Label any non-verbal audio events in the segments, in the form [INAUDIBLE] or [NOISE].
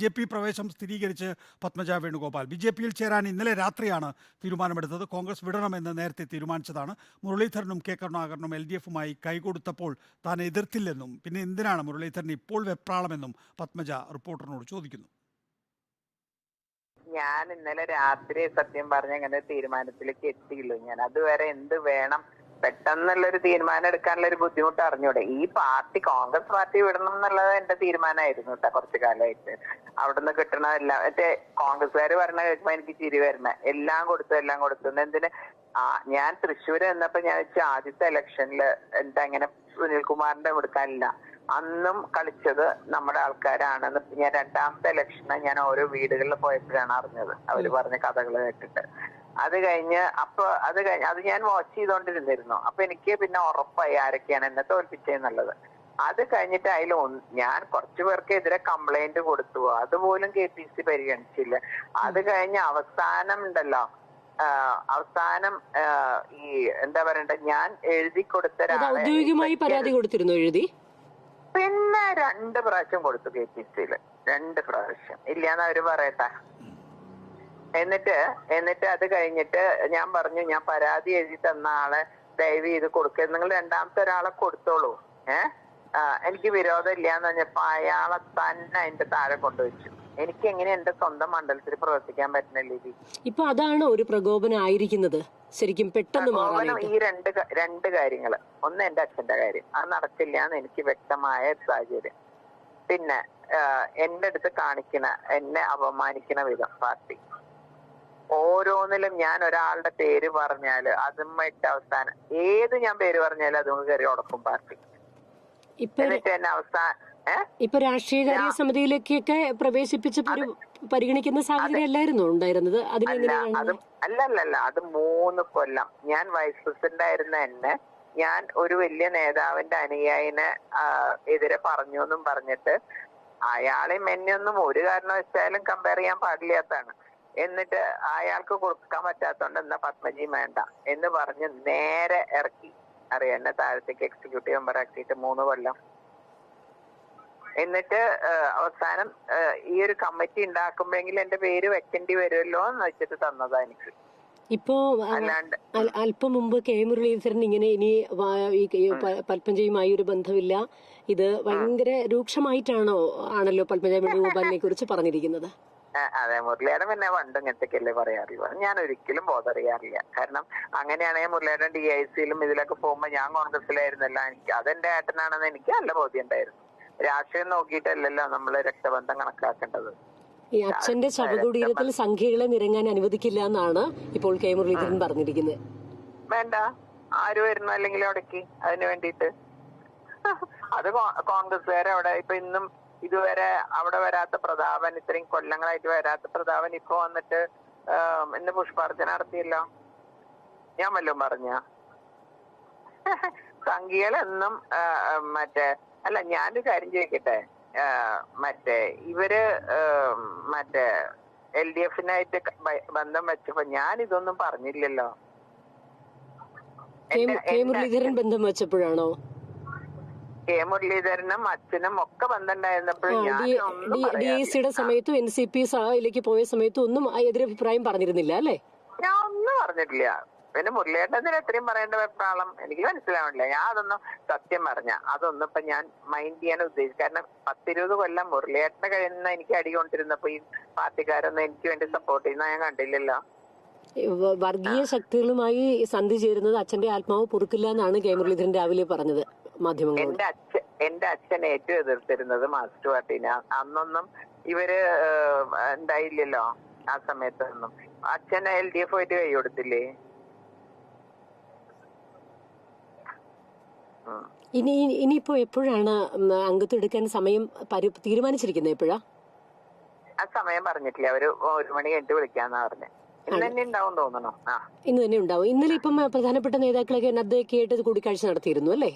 J P പ്രവേശം സ്ഥിരീകരിച്ച് Padmaja Venugopal. B J പിയിൽ ചേരാൻ ഇന്നലെ രാത്രിയാണ് തീരുമാനമെടുത്തത്. കോൺഗ്രസ് വിടണമെന്ന് നേരത്തെ തീരുമാനിച്ചതാണ്. മുരളീധരനും കെ കരുണാകരനും എൽ ഡി എഫുമായി കൈകൊടുത്തപ്പോൾ താൻ എതിർത്തില്ലെന്നും പിന്നെ എന്തിനാണ് മുരളീധരൻ ഇപ്പോൾ വെപ്രാളമെന്നും പത്മജ റിപ്പോർട്ടറിനോട് ചോദിക്കുന്നു. ഞാൻ ഇന്നലെ രാത്രി സത്യം പറഞ്ഞ അങ്ങനെ തീരുമാനത്തിലേക്ക് എത്തിയുള്ളൂ ഞാൻ അതുവരെ എന്ത് വേണം പെട്ടെന്നുള്ളൊരു തീരുമാനം എടുക്കാനുള്ള ഒരു ബുദ്ധിമുട്ട് അറിഞ്ഞൂടെ ഈ പാർട്ടി കോൺഗ്രസ് പാർട്ടി വിടണം എന്നുള്ളത് എന്റെ തീരുമാനമായിരുന്നു കേട്ടോ കുറച്ചു കാലമായിട്ട്. അവിടുന്ന് കിട്ടണ എല്ലാം മറ്റേ കോൺഗ്രസ്സുകാർ പറഞ്ഞ കേൾക്കുമ്പോ എനിക്ക് ചിരി വരണ എല്ലാം കൊടുത്തു എല്ലാം കൊടുത്തു. എന്തിന്? ആ ഞാൻ തൃശ്ശൂർ എന്നപ്പോ ഞാൻ വെച്ച ആദ്യത്തെ ഇലക്ഷനിൽ എന്താ ഇങ്ങനെ സുനിൽകുമാറിന്റെ കൊടുക്കാനില്ല അന്നും കളിച്ചത് നമ്മുടെ ആൾക്കാരാണെന്ന് ഞാൻ രണ്ടാമത്തെ ഇലക്ഷന് ഞാൻ ഓരോ വീടുകളിൽ പോയപ്പോഴാണ് അറിഞ്ഞത്. അവർ പറഞ്ഞ കഥകൾ കേട്ടിട്ട്. അത് കഴിഞ്ഞ് അപ്പൊ അത് കഴിഞ്ഞ് അത് ഞാൻ വാച്ച് ചെയ്തോണ്ടിരുന്നിരുന്നു. അപ്പൊ എനിക്ക് പിന്നെ ഉറപ്പായി ആരൊക്കെയാണ് എന്നെ തോൽപ്പിച്ചതെന്നുള്ളത് അത് കഴിഞ്ഞിട്ട് അതിൽ ഞാൻ കുറച്ചു പേർക്ക് എതിരെ കംപ്ലൈന്റ് കൊടുത്തു. അതുപോലും കെ പി സി പരിഗണിച്ചില്ല. അത് കഴിഞ്ഞ് അവസാനം ഉണ്ടല്ലോ അവസാനം ഈ എന്താ പറയണ്ട ഞാൻ എഴുതി കൊടുത്ത ഔദ്യോഗികമായി പരാതി കൊടുത്തിരുന്നു എഴുതി? പിന്നെ രണ്ട് പ്രാവശ്യം കൊടുത്തു കെ പി സിയിൽ രണ്ട് പ്രാവശ്യം. ഇല്ലാന്ന് അവർ പറയട്ടെ. എന്നിട്ട് എന്നിട്ട് അത് കഴിഞ്ഞിട്ട് ഞാൻ പറഞ്ഞു ഞാൻ പരാതി എഴുതി തന്ന ആളെ ദയവ് ചെയ്ത് കൊടുക്കുക നിങ്ങൾ രണ്ടാമത്തെ ഒരാളെ കൊടുത്തോളൂ. ഏ? എനിക്ക് വിരോധം ഇല്ലാന്ന് പറഞ്ഞപ്പോ അയാളെ തന്നെ അതിന്റെ താഴെ കൊണ്ടുവച്ചു. എനിക്ക് എങ്ങനെ എന്റെ സ്വന്തം മണ്ഡലത്തിൽ പ്രവർത്തിക്കാൻ പറ്റുന്നില്ല ഇത്. ഇപ്പൊ അതാണ് ഒരു പ്രകോപനം ആയിരിക്കുന്നത് ശരിക്കും പെട്ടെന്ന് പ്രകോപനം ഈ രണ്ട് രണ്ട് കാര്യങ്ങൾ ഒന്ന് എന്റെ അച്ഛന്റെ കാര്യം. അത് നടക്കില്ല എന്ന് എനിക്ക് വ്യക്തമായ സാഹചര്യം. പിന്നെ എന്റെ അടുത്ത് കാണിക്കണ എന്നെ അപമാനിക്കണ വിധം പാർട്ടി. ഓരോന്നിലും ഞാൻ ഒരാളുടെ പേര് പറഞ്ഞാൽ അതുമായിട്ട് അവസാനം. ഏത് ഞാൻ പേര് പറഞ്ഞാലും അതും കയറി ഉടക്കും പാർട്ടി. എന്നിട്ട് എന്നെ അവസാന ഇപ്പൊ രാഷ്ട്രീയകാര്യ സമിതിയിലേക്കൊക്കെ പ്രവേശിപ്പിച്ചപ്പോ പരിഗണിക്കുന്ന സാഹചര്യം അല്ലായിരുന്നു ഉണ്ടായിരുന്നത്? അതിനെങ്ങനെയാണ് അത് അല്ലല്ലല്ല അത് മൂന്ന് കൊല്ലം. ഞാൻ വൈസ് പ്രസിഡന്റ് ആയിരുന്ന എന്നെ ഞാൻ ഒരു വലിയ നേതാവിന്റെ അനുയായിനെ എതിരെ പറഞ്ഞു എന്നും പറഞ്ഞിട്ട് അയാളെയും എന്നെയൊന്നും ഒരു കാരണവശാലും കമ്പയർ ചെയ്യാൻ പാടില്ലാത്തതാണ്. എന്നിട്ട് അയാൾക്ക് കൊടുക്കാൻ പറ്റാത്തോണ്ട് എന്നാ പത്മജി വേണ്ട എന്ന് പറഞ്ഞ് നേരെ ഇറക്കി. അറിയാം? എന്നെ താഴത്തേക്ക് എക്സിക്യൂട്ടീവ് മെമ്പർ ആക്കിയിട്ട് മൂന്ന് കൊല്ലം. എന്നിട്ട് അവസാനം ഈ ഒരു കമ്മിറ്റി ഉണ്ടാക്കുമ്പോഴെങ്കിൽ എന്റെ പേര് വെക്കേണ്ടി വരുമല്ലോ എന്ന് വെച്ചിട്ട് തന്നതാ എനിക്ക്. ഇപ്പോ അല്പം മുമ്പ് കെ. മുരളീധരൻ ഇങ്ങനെ ഇനി പത്മജയുമായി ഒരു ബന്ധമില്ല. ഇത് ഭയങ്കര രൂക്ഷമായിട്ടാണോ ആണല്ലോ പത്മജ വേണുഗോപാലിനെ കുറിച്ച് പറഞ്ഞിരിക്കുന്നത്? അതെ മുരളിയേടൻ പിന്നെ പണ്ട് ഇങ്ങനത്തെയൊക്കെയല്ലേ പറയാറുള്ളൂ ഞാൻ ഒരിക്കലും ബോധറിയാറില്ല കാരണം അങ്ങനെയാണെങ്കിൽ മുരളിയേടൻ ഡി ഐ സിയിലും ഇതിലൊക്കെ പോകുമ്പോ ഞാൻ കോൺഗ്രസിലായിരുന്നല്ലോ എനിക്ക് അതെന്റെ ഏട്ടനാണെന്ന് എനിക്ക് നല്ല ബോധ്യം ഉണ്ടായിരുന്നു. രാഷ്ട്രീയം നോക്കിയിട്ടല്ലല്ലോ നമ്മൾ രക്തബന്ധം കണക്കാക്കേണ്ടത്. ഈ അച്ഛന്റെ ശവകുടീരത്തിൽ സംഖ്യകളെ നിരങ്ങാൻ അനുവദിക്കില്ല എന്നാണ് ഇപ്പോൾ കെ മുരളീധരൻ പറഞ്ഞിരിക്കുന്നത്. വേണ്ട. ആര് വരുന്നു അല്ലെങ്കിൽ അവിടേക്ക് അതിന് വേണ്ടിയിട്ട്. അത് കോ- കോൺഗ്രസ്സുകാരെ അവിടെ ഇപ്പൊ ഇന്നും ഇതുവരെ അവിടെ വരാത്ത പ്രതാപൻ ഇത്രയും കൊല്ലങ്ങളായിട്ട് വരാത്ത പ്രതാപൻ ഇപ്പൊ വന്നിട്ട് ഇന്ന് പുഷ്പാർച്ചന നടത്തിയല്ലോ? ഞാൻ വല്ലതും പറഞ്ഞ? [LAUGHS] സംഖ്യകളെന്നും മറ്റേ അല്ല ഞാനൊരു കാര്യം ചോദിക്കട്ടെ? മറ്റേ ഇവർ മറ്റേ എൽ ഡി എഫിനായിട്ട് ബന്ധം വെച്ചപ്പോ ഞാൻ ഇതൊന്നും പറഞ്ഞില്ലല്ലോ എന്റെ- എന്റെ മുരളീധരൻ ബന്ധം വെച്ചപ്പോഴാണോ? കെ മുരളീധരനും അച്ഛനും ഒക്കെ ബന്ധമുണ്ടായിരുന്നപ്പോഴും ഞാൻ ഒന്നും ഡി എ സിയുടെ സമയത്തും എൻ സി പി സഭയിലേക്ക് പോയ സമയത്തും ഒന്നും ആ എതിരഭിപ്രായം പറഞ്ഞിരുന്നില്ല അല്ലേ? ഞാൻ ഒന്നും പറഞ്ഞിട്ടില്ല. പിന്നെ മുരളിയേട്ടത്തിന് എത്രയും പറയേണ്ട വെപ്രാളം എനിക്ക് മനസ്സിലാവണില്ല. ഞാൻ അതൊന്നും സത്യം പറഞ്ഞ അതൊന്നും ഇപ്പൊ ഞാൻ മൈൻഡ് ചെയ്യാൻ ഉദ്ദേശിച്ചു കാരണം പത്തിരുപത് കൊല്ലം മുരളിയേട്ടനെ കഴിയുന്ന എനിക്ക് അടി കൊണ്ടിരുന്നപ്പോ ഈ പാർട്ടിക്കാരൊന്നും എനിക്ക് വേണ്ടി സപ്പോർട്ട് ചെയ്യുന്ന ഞാൻ കണ്ടില്ലല്ലോ. വർഗീയ ശക്തികളുമായി സന്ധി ചേരുന്നത് അച്ഛന്റെ ആത്മാവ് പൊറുക്കില്ല എന്നാണ് കെ മുരളീധരൻ രാവിലെ പറഞ്ഞത്. മാധ്യമങ്ങളോട്? എന്റെ അച്ഛൻ എന്റെ അച്ഛൻ ഏറ്റവും എതിർത്തിരുന്നത് മാസ്റ്റർ പാർട്ടിനെ. അന്നൊന്നും ഇവർ ഉണ്ടായില്ലല്ലോ ആ സമയത്തൊന്നും. അച്ഛൻ എൽ ഡി എഫ് ആയിട്ട് കൈ കൊടുത്തില്ലേ? ഇനി ഇനിയിപ്പോ എപ്പോഴാണ് അംഗത്വം എടുക്കാൻ സമയം തീരുമാനിച്ചിരിക്കുന്നത് എപ്പോഴാ? ആ സമയം പറഞ്ഞിട്ടില്ല. അവർ ഒരു മണി കഴിഞ്ഞിട്ട് വിളിക്കാന്നാ പറഞ്ഞേ. ഇന്ന് തന്നെ ഉണ്ടാവും ഇന്നലെ ഇപ്പം പ്രധാനപ്പെട്ട നേതാക്കളൊക്കെ നദ്ദയൊക്കെ ആയിട്ട് കൂടിക്കാഴ്ച നടത്തിയിരുന്നു അല്ലേ?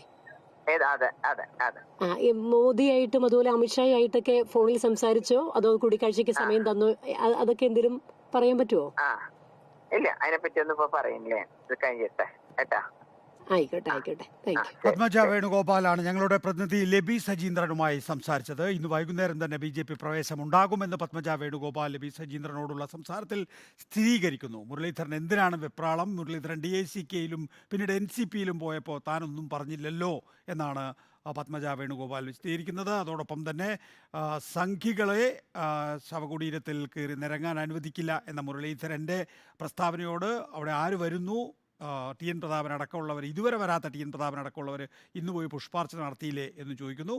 മോദിയായിട്ടും അതുപോലെ അമിത്ഷാ ആയിട്ടൊക്കെ ഫോണിൽ സംസാരിച്ചോ? അതോ കൂടിക്കാഴ്ചക്ക് സമയം തന്നോ? അതൊക്കെ എന്തെങ്കിലും പറയാൻ പറ്റുമോ ഇല്ല അതിനെപ്പറ്റി ഒന്നും ഇപ്പൊ പറയുന്നില്ലേ? ഇത് കഴിഞ്ഞിട്ടെ. കേട്ടാ. ആയിക്കോട്ടെ ആയിക്കോട്ടെ. താങ്ക് യു പത്മജ വേണുഗോപാലാണ് ഞങ്ങളുടെ പ്രതിനിധി ലബി സജീന്ദ്രനുമായി സംസാരിച്ചത്. ഇന്ന് വൈകുന്നേരം തന്നെ ബി ജെ പി പ്രവേശം ഉണ്ടാകുമെന്ന് പത്മജ വേണുഗോപാൽ ലബി സജീന്ദ്രനോടുള്ള സംസാരത്തിൽ സ്ഥിരീകരിക്കുന്നു. മുരളീധരൻ എന്തിനാണ് വെപ്രാളം? മുരളീധരൻ ഡി ഐ സി കെയിലും പിന്നീട് എൻ സി പിയിലും പോയപ്പോൾ താനൊന്നും പറഞ്ഞില്ലല്ലോ എന്നാണ് പത്മജ വേണുഗോപാൽ വിശദീകരിക്കുന്നത്. അതോടൊപ്പം തന്നെ സംഘികളെ ശവകുടീരത്തിൽ കയറി നിരങ്ങാൻ അനുവദിക്കില്ല എന്ന മുരളീധരന്റെ പ്രസ്താവനയോട് അവിടെ ആര് വരുന്നു? ടി എൻ പ്രതാപൻ അടക്കമുള്ളവർ ഇതുവരെ വരാത്ത ടി എൻ പ്രതാപൻ അടക്കമുള്ളവർ ഇന്ന് പോയി പുഷ്പാർച്ചന നടത്തിയില്ലേ എന്ന് ചോദിക്കുന്നു.